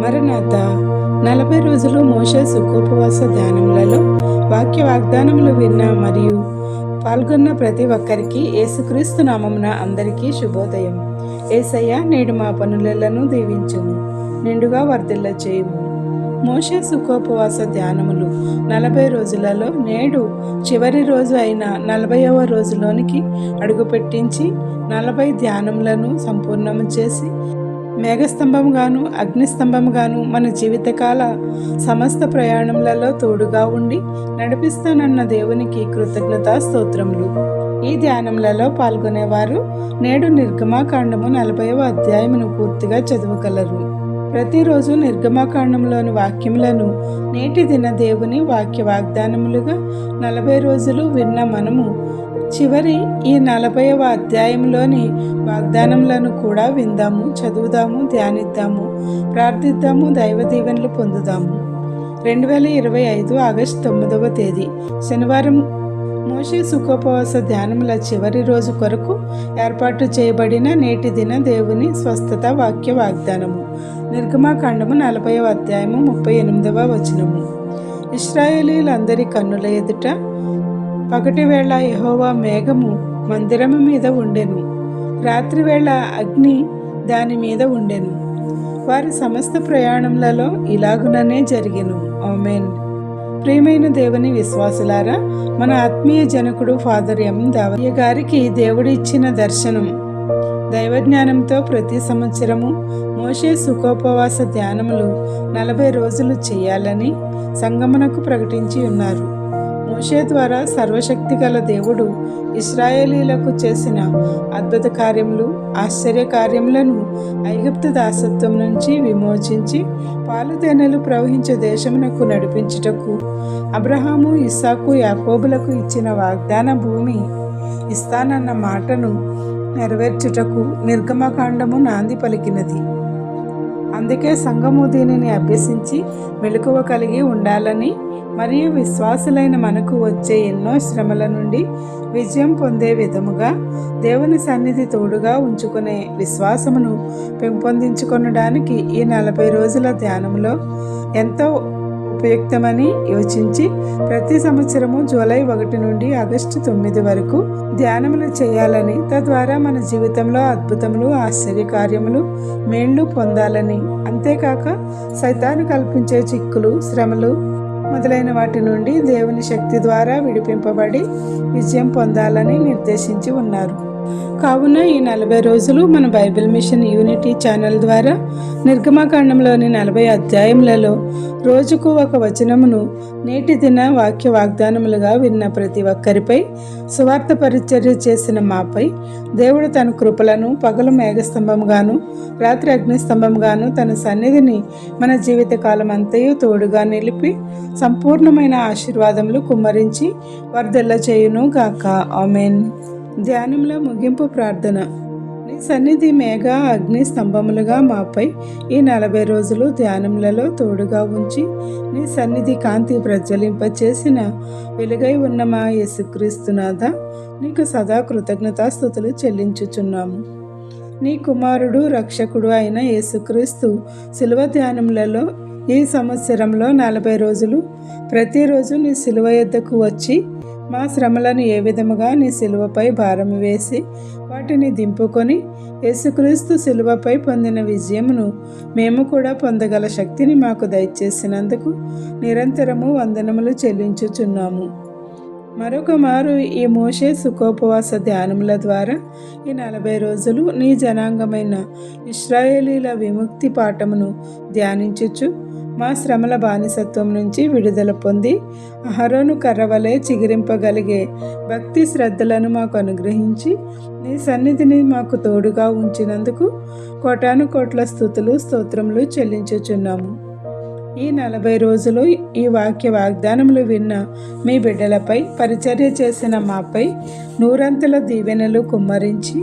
మరణాత నలభై రోజులు మోషే సుఖోపవాస ధ్యానములలో వాక్య వాగ్దానములు విన్న మరియు పాల్గొన్న ప్రతి ఒక్కరికి యేసుక్రీస్తు నామమున అందరికీ శుభోదయం. ఏసయ్య నేడు మా పనులను దీవించుము నిండుగా వర్ధిల్ల చేయుము. మోషే సుఖోపవాస ధ్యానములు నలభై రోజులలో నేడు చివరి రోజు అయిన నలభైవ రోజులోనికి అడుగుపెట్టించి నలభై ధ్యానములను సంపూర్ణము చేసి మేఘస్తంభముగాను అగ్నిస్తంభముగాను మన జీవితకాల సమస్త ప్రయాణములలో తోడుగా ఉండి నడిపిస్తానన్న దేవునికి కృతజ్ఞతా స్తోత్రములు. ఈ ధ్యానములలో పాల్గొనేవారు నేడు నిర్గమాకాండము నలభైవ అధ్యాయమును పూర్తిగా చదువుగలరు. ప్రతిరోజు నిర్గమాకాండంలోని వాక్యములను నేటి దిన దేవుని వాక్య వాగ్దానములుగా నలభై రోజులు విన్న మనము చివరి ఈ నలభైవ అధ్యాయంలోని వాగ్దానములను కూడా విందాము చదువుదాము ధ్యానిద్దాము ప్రార్థిద్దాము దైవ దీవెనలు పొందుదాము. రెండు వేల ఇరవై ఐదు ఆగస్టు తొమ్మిదవ తేదీ. శనివారం మోషే సుఖోపవాస ధ్యానముల చివరి రోజు కొరకు ఏర్పాటు చేయబడిన నేటి దిన దేవుని స్వస్థత వాక్య వాగ్దానము. నిర్గమాకాండము నలభైవ అధ్యాయము ముప్పై ఎనిమిదవ వచనము. ఇస్రాయేలీలందరి కన్నుల ఎదుట పగటివేళ యహోవా మేఘము మందిరము మీద ఉండెను. రాత్రివేళ అగ్ని దాని మీద ఉండెను. వారి సమస్త ప్రయాణములలో ఇలాగుననే జరిగెను. ఆమెన్. ప్రియమైన దేవుని విశ్వాసులారా మన ఆత్మీయ జనకుడు ఫాదర్ ఎం. దావయ్య గారికి దేవుడు ఇచ్చిన దర్శనం. దైవజ్ఞానంతో ప్రతి సంవత్సరము మోషే సుఖోపవాస ధ్యానములు నలభై రోజులు చేయాలని సంగమనకు ప్రకటించి ఉన్నారు. మోషే ద్వారా సర్వశక్తి గల దేవుడు ఇస్రాయేలీలకు చేసిన అద్భుత కార్యములు ఆశ్చర్య కార్యములను ఐగుప్తు దాసత్వం నుంచి విమోచించి పాలుతేనెలు ప్రవహించే దేశమునకు నడిపించుటకు అబ్రహాము ఇస్సాకు యాకోబులకు ఇచ్చిన వాగ్దాన భూమి ఇస్తానన్న మాటను నెరవేర్చుటకు నిర్గమకాండము నాంది పలికినది. అందుకే సంఘము దీనిని అభ్యసించి మెలకువ కలిగి ఉండాలని మరియు విశ్వాసులైన మనకు వచ్చే ఎన్నో శ్రమల నుండి విజయం పొందే విధముగా దేవుని సన్నిధి తోడుగా ఉంచుకునే విశ్వాసమును పెంపొందించుకొనడానికి ఈ నలభై రోజుల ధ్యానంలో ఎంతో ఉపయుక్తమని యోచించి ప్రతి సంవత్సరము జూలై ఒకటి నుండి ఆగస్టు తొమ్మిది వరకు ధ్యానములు చేయాలని తద్వారా మన జీవితంలో అద్భుతములు ఆశ్చర్య కార్యములు మేళ్ళు పొందాలని. అంతేకాక సైతాను కల్పించే చిక్కులు శ్రమలు మొదలైన వాటి నుండి దేవుని శక్తి ద్వారా విడిపింపబడి విజయం పొందాలని నిర్దేశించి ఉన్నారు. కావున ఈ నలభై రోజులు మన బైబిల్ మిషన్ యూనిటీ ఛానల్ ద్వారా నిర్గమాకాండంలోని నలభై అధ్యాయములలో రోజుకు ఒక వచనమును నేటి దిన వాక్య వాగ్దానములుగా విన్న ప్రతి ఒక్కరిపై సువార్త పరిచర్య చేసిన మాపై దేవుడు తన కృపలను పగలు మేఘస్తంభంగాను రాత్రి అగ్నిస్తంభంగాను తన సన్నిధిని మన జీవితకాలం అంతయు తోడుగా నిలిపి సంపూర్ణమైన ఆశీర్వాదములు కుమ్మరించి వర్ధల్ల చేయును గాక ఆమెన్. ధ్యానంలో ముగింపు ప్రార్థన. నీ సన్నిధి మేఘ అగ్ని స్తంభములుగా మాపై ఈ నలభై రోజులు ధ్యానములలో తోడుగా ఉంచి నీ సన్నిధి కాంతి ప్రజ్వలింపచేసిన వెలుగై ఉన్న మా యేసుక్రీస్తునాథ నీకు సదా కృతజ్ఞతాస్థుతులు చెల్లించుచున్నాము. నీ కుమారుడు రక్షకుడు అయిన యేసుక్రీస్తు శిలువ ధ్యానములలో ఈ సంవత్సరంలో నలభై రోజులు ప్రతిరోజు నీ శిలువ యొద్దకు వచ్చి మా శ్రమలను ఏ విధముగా నీ శిలువపై భారం వేసి వాటిని దింపుకొని యేసుక్రీస్తు శిలువపై పొందిన విజయమును మేము కూడా పొందగల శక్తిని మాకు దయచేసినందుకు నిరంతరము వందనములు చెల్లించుచున్నాము. మరొక మారు ఈ మోషే సుఖోపవాస ధ్యానముల ద్వారా ఈ నలభై రోజులు నీ జనాంగమైన ఇస్రాయేలీల విముక్తి పాఠమును ధ్యానించుచు మా శ్రమల బానిసత్వం నుంచి విడుదల పొంది అహరోను కర్రవలే చిగిరింపగలిగే భక్తి శ్రద్ధలను మాకు అనుగ్రహించి నీ సన్నిధిని మాకు తోడుగా ఉంచినందుకు కోటాను కోట్ల స్థుతులు స్తోత్రములు చెల్లించుచున్నాము. ఈ నలభై రోజులు ఈ వాక్య వాగ్దానములు విన్న మీ బిడ్డలపై పరిచర్య చేసిన మాపై నూరంతుల దీవెనలు కుమ్మరించి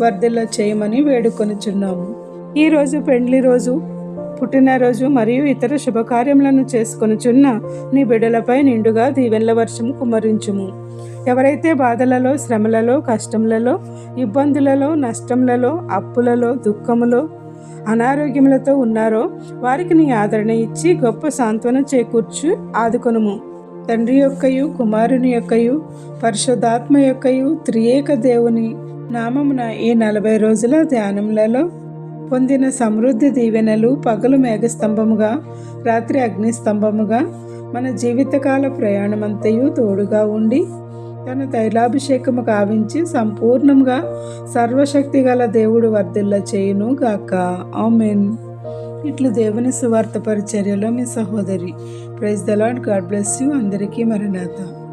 వర్ధిల్ల చేయమని వేడుకొనుచున్నాము. ఈరోజు పెండ్లి రోజు పుట్టినరోజు మరియు ఇతర శుభకార్యములను చేసుకొనుచున్న నీ బిడ్డలపై నిండుగా దీవెనల వర్షం కుమ్మరించుము. ఎవరైతే బాధలలో శ్రమలలో కష్టములలో ఇబ్బందులలో నష్టములలో అప్పులలో దుఃఖములో అనారోగ్యములతో ఉన్నారో వారికి నీ ఆదరణ ఇచ్చి గొప్ప సాంత్వన చేకూర్చు ఆదుకొనుము. తండ్రి యొక్కయు కుమారుని యొక్కయు పరిశుద్ధాత్మ యొక్కయు త్రియేక దేవుని నామమున ఈ నలభై రోజుల ధ్యానములలో పొందిన సమృద్ధి దీవెనలు పగలు మేఘస్తంభముగా రాత్రి అగ్నిస్తంభముగా మన జీవితకాల ప్రయాణమంతయు తోడుగా ఉండి తన తైలాభిషేకము కావించి సంపూర్ణంగా సర్వశక్తి గల దేవుడు వర్ధిల్ల చేయును గాక ఆమెన్. ఇట్లు దేవుని సువార్త పరిచర్యలో మీ సహోదరి. Praise the God bless you. అందరికీ మరణాథ